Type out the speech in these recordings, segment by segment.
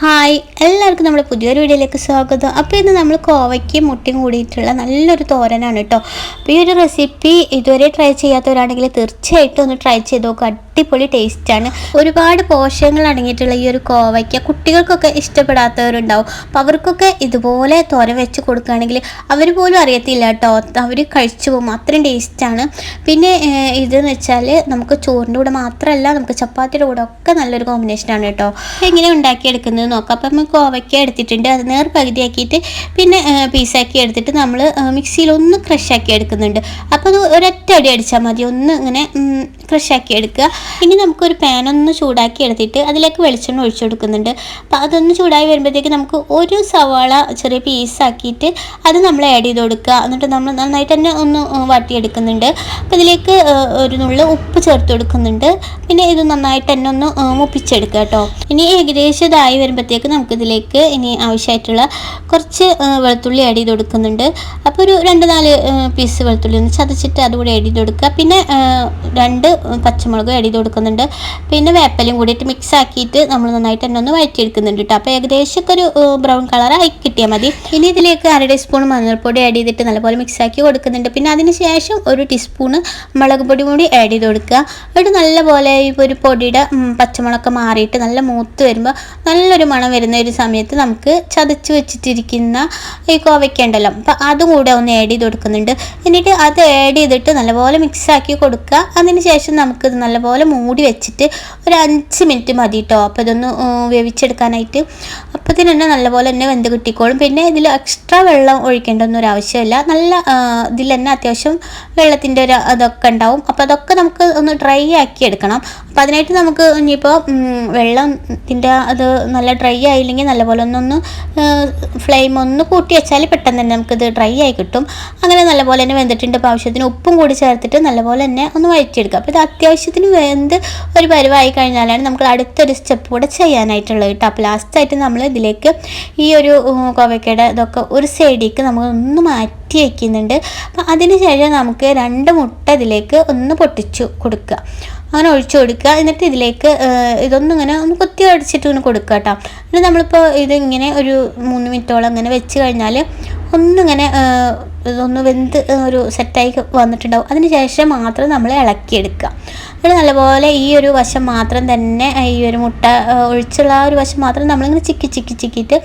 Hi എല്ലാവർക്കും നമ്മുടെ പുതിയൊരു വീഡിയോയിലേക്ക് സ്വാഗതം. അപ്പോൾ ഇന്ന് നമ്മൾ കോവയ്ക്ക് മുട്ടയും കൂടിയിട്ടുള്ള നല്ലൊരു തോരനാണ് കേട്ടോ അപ്പോൾ ഈ ഒരു റെസിപ്പി ഇതുവരെ ട്രൈ ചെയ്യാത്തവരാണെങ്കിൽ തീർച്ചയായിട്ടും ഒന്ന് ട്രൈ ചെയ്ത് നോക്കുക അടിപൊളി ടേസ്റ്റാണ് ഒരുപാട് പോഷകങ്ങൾ അടങ്ങിയിട്ടുള്ള ഈ ഒരു കോവയ്ക്ക കുട്ടികൾക്കൊക്കെ ഇഷ്ടപ്പെടാത്തവരുണ്ടാവും. അപ്പോൾ അവർക്കൊക്കെ ഇതുപോലെ തോര വെച്ച് കൊടുക്കുകയാണെങ്കിൽ അവർ പോലും അറിയത്തില്ല കേട്ടോ അവർ കഴിച്ചു പോകും. അത്രയും ടേസ്റ്റാണ് പിന്നെ ഇതെന്ന് വെച്ചാൽ നമുക്ക് ചോറിന്റെ കൂടെ മാത്രമല്ല നമുക്ക് ചപ്പാത്തിയുടെ കൂടെ ഒക്കെ നല്ലൊരു കോമ്പിനേഷനാണ് കേട്ടോ എങ്ങനെ ഉണ്ടാക്കിയെടുക്കുന്നത്? നോക്കാം അപ്പം നമ്മൾ കോവയ്ക്ക എടുത്തിട്ടുണ്ട്. അത് നേർ പകുതിയാക്കിയിട്ട് പിന്നെ പീസാക്കി എടുത്തിട്ട് നമ്മൾ മിക്സിയിൽ ഒന്ന് ക്രഷാക്കി എടുക്കുന്നുണ്ട്. അപ്പോൾ അത് ഒരൊറ്റ അടി അടിച്ചാൽ മതി. ഒന്ന് ഇങ്ങനെ ക്രഷാക്കി എടുക്കുക. ഇനി നമുക്കൊരു പാൻ ഒന്ന് ചൂടാക്കി എടുത്തിട്ട് അതിലേക്ക് വെളിച്ചെണ്ണ ഒഴിച്ചു കൊടുക്കുന്നുണ്ട്. അപ്പോൾ അതൊന്ന് ചൂടായി വരുമ്പോഴത്തേക്ക് നമുക്ക് ഒരു സവാള ചെറിയ പീസാക്കിയിട്ട് അത് നമ്മൾ ആഡ് ചെയ്ത് കൊടുക്കുക. എന്നിട്ട് നമ്മൾ നന്നായിട്ട് തന്നെ ഒന്ന് വാട്ടിയെടുക്കുന്നുണ്ട് അപ്പോൾ ഇതിലേക്ക് ഒരു നുള്ളു ഉപ്പ് ചേർത്ത് കൊടുക്കുന്നുണ്ട്. പിന്നെ ഇത് നന്നായിട്ട് തന്നെ ഒന്ന് മുപ്പിച്ചെടുക്കുക കേട്ടോ. ഇനി ഏകദേശം ഇതായി വരുമ്പോഴത്തേക്ക് നമുക്കിതിലേക്ക് ഇനി ആവശ്യമായിട്ടുള്ള കുറച്ച് വെളുത്തുള്ളി ആഡ് ചെയ്ത് കൊടുക്കുന്നുണ്ട്. അപ്പോൾ ഒരു രണ്ട് നാല് പീസ് വെളുത്തുള്ളി ഒന്ന് ചതച്ചിട്ട് അതുകൂടി ആഡ് ചെയ്ത് കൊടുക്കുക. പിന്നെ രണ്ട് പച്ചമുളക് ആഡ് ചെയ്ത് കൊടുക്കുന്നുണ്ട്. പിന്നെ വേപ്പലയും കൂടിയിട്ട് മിക്സ് ആക്കിയിട്ട് നമ്മൾ നന്നായിട്ട് തന്നെ ഒന്ന് വഴറ്റിയെടുക്കുന്നുണ്ട് കേട്ടോ അപ്പോൾ ഏകദേശം ഒക്കെ ഒരു ബ്രൗൺ കളറായി കിട്ടിയാൽ മതി. ഇനി ഇതിലേക്ക് അര ടീസ്പൂൺ മഞ്ഞൾപ്പൊടി ആഡ് ചെയ്തിട്ട് നല്ലപോലെ മിക്സ് ആക്കി കൊടുക്കുന്നുണ്ട്. പിന്നെ അതിന് ശേഷം ഒരു ടീസ്പൂണ് മുളക് പൊടി കൂടി ആഡ് ചെയ്ത് കൊടുക്കുക. എന്നിട്ട് നല്ലപോലെ ഈ ഒരു പൊടിയുടെ പച്ചമുളക് മാറിയിട്ട് നല്ല മൂത്ത് വരുമ്പോൾ നല്ലൊരു മണം വരുന്ന ഒരു സമയത്ത് നമുക്ക് ചതച്ച് വെച്ചിട്ടിരിക്കുന്ന ഈ കോവയ്ക്ക ഉണ്ടല്ലോ. അപ്പം അതും കൂടെ ഒന്ന് ആഡ് ചെയ്ത് കൊടുക്കുന്നുണ്ട്. എന്നിട്ട് അത് ആഡ് ചെയ്തിട്ട് നല്ലപോലെ മിക്സാക്കി കൊടുക്കുക. അതിന് ശേഷം നമുക്കിത് നല്ലപോലെ മൂടി വെച്ചിട്ട് ഒരു അഞ്ച് മിനിറ്റ് മതി കേട്ടോ അപ്പോൾ ഇതൊന്ന് വേവിച്ചെടുക്കാനായിട്ട്. അപ്പോൾ ഇതിന് തന്നെ നല്ലപോലെ തന്നെ വെന്ത് കിട്ടിക്കോളും. പിന്നെ ഇതിൽ എക്സ്ട്രാ വെള്ളം ഒഴിക്കേണ്ട ഒന്നും ഒരു ആവശ്യമില്ല. നല്ല ഇതിൽ തന്നെ അത്യാവശ്യം വെള്ളത്തിന്റെ ഒരു അതൊക്കെ ഉണ്ടാവും. അപ്പോൾ അതൊക്കെ നമുക്ക് ഒന്ന് ഡ്രൈ ആക്കി എടുക്കണം. അപ്പോൾ അതിനായിട്ട് നമുക്ക് ഇനിയിപ്പോൾ വെള്ളത്തിന്റെ അത് നല്ല ഡ്രൈ ആയില്ലെങ്കിൽ നല്ലപോലെ ഒന്നൊന്ന് ഫ്ലെയിം ഒന്ന് കൂട്ടി വെച്ചാൽ പെട്ടെന്ന് തന്നെ നമുക്കിത് ഡ്രൈ ആയി കിട്ടും. അങ്ങനെ നല്ലപോലെ തന്നെ വെന്തിട്ടുണ്ട്. അപ്പോൾ ആവശ്യത്തിന് ഉപ്പും കൂടി ചേർത്തിട്ട് നല്ലപോലെ തന്നെ ഒന്ന് വഴറ്റിയെടുക്കുക അപ്പോൾ ഇത് അത്യാവശ്യത്തിന് വെന്ത് ഒരു പരുവായി കഴിഞ്ഞാലാണ് നമുക്ക് അടുത്തൊരു സ്റ്റെപ്പ് കൂടെ ചെയ്യാനായിട്ടുള്ളത് കേട്ടോ. അപ്പോൾ ലാസ്റ്റായിട്ട് നമ്മൾ ഇതിലേക്ക് ഈ ഒരു കോവയ്ക്കയുടെ ഇതൊക്കെ ഒരു സൈഡിലേക്ക് നമ്മൾ ഒന്ന് മാറ്റി വയ്ക്കുന്നുണ്ട് അപ്പോൾ അതിന് ശേഷം നമുക്ക് രണ്ട് മുട്ട ഇതിലേക്ക് ഒന്ന് പൊട്ടിച്ചു കൊടുക്കുക. അങ്ങനെ ഒഴിച്ചു കൊടുക്കുക. എന്നിട്ട് ഇതിലേക്ക് ഇതൊന്നും ഇങ്ങനെ ഒന്ന് കുത്തി അടിച്ചിട്ട് ഇങ്ങനെ കൊടുക്കുക കേട്ടോ. പിന്നെ നമ്മളിപ്പോൾ ഇതിങ്ങനെ ഒരു മൂന്ന് മിനിറ്റോളം ഇങ്ങനെ വെച്ച് കഴിഞ്ഞാൽ ഒന്നിങ്ങനെ ഇതൊന്ന് വെന്ത് ഒരു സെറ്റായി വന്നിട്ടുണ്ടാവും. അതിന് ശേഷം മാത്രം നമ്മൾ ഇളക്കിയെടുക്കുക. എന്നിട്ട് നല്ലപോലെ ഈ ഒരു വശം മാത്രം തന്നെ ഈ ഒരു മുട്ട ഒഴിച്ചുള്ള ആ ഒരു വശം മാത്രം നമ്മളിങ്ങനെ ചിക്കി ചിക്കി ചിക്കിയിട്ട്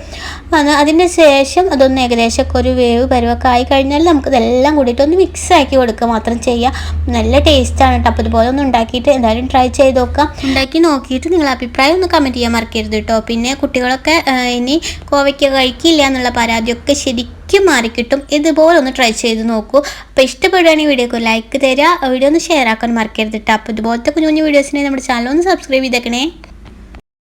വന്ന് അതിന് ശേഷം അതൊന്ന് ഏകദേശം ഒക്കെ ഒരു വേവ് പരുവൊക്കെ ആയി കഴിഞ്ഞാൽ നമുക്ക് ഇതെല്ലാം കൂടിയിട്ട് ഒന്ന് മിക്സ് ആക്കി കൊടുക്കുക മാത്രം ചെയ്യുക. നല്ല ടേസ്റ്റാണ് കേട്ടോ അപ്പോൾ ഇതുപോലെ ഒന്ന് ഉണ്ടാക്കിയിട്ട് എന്തായാലും ട്രൈ ചെയ്ത് നോക്കാം ഉണ്ടാക്കി നോക്കിയിട്ട് നിങ്ങൾ അഭിപ്രായം ഒന്ന് കമന്റ് ചെയ്യാൻ മറക്കരുത് കേട്ടോ പിന്നെ കുട്ടികളൊക്കെ ഇനി കോവയ്ക്ക് കഴിക്കില്ല എന്നുള്ള പരാതിയൊക്കെ ശരിക്കും മാറിക്കിട്ടും. ഇതുപോലെ ഒന്ന് ട്രൈ ചെയ്ത് നോക്കൂ. അപ്പോൾ ഇഷ്ടപ്പെടുകയാണെങ്കിൽ വീഡിയോക്ക് ലൈക്ക് തരിക വീഡിയോ ഒന്ന് ഷെയർ ആക്കാൻ മറക്കരുത് കേട്ടോ അപ്പോൾ ഇതുപോലത്തെ കുഞ്ഞു കുഞ്ഞു വീഡിയോസിനെ നമ്മുടെ ചാനൽ ഒന്ന് സബ്സ്ക്രൈബ് ചെയ്തേക്കണേ.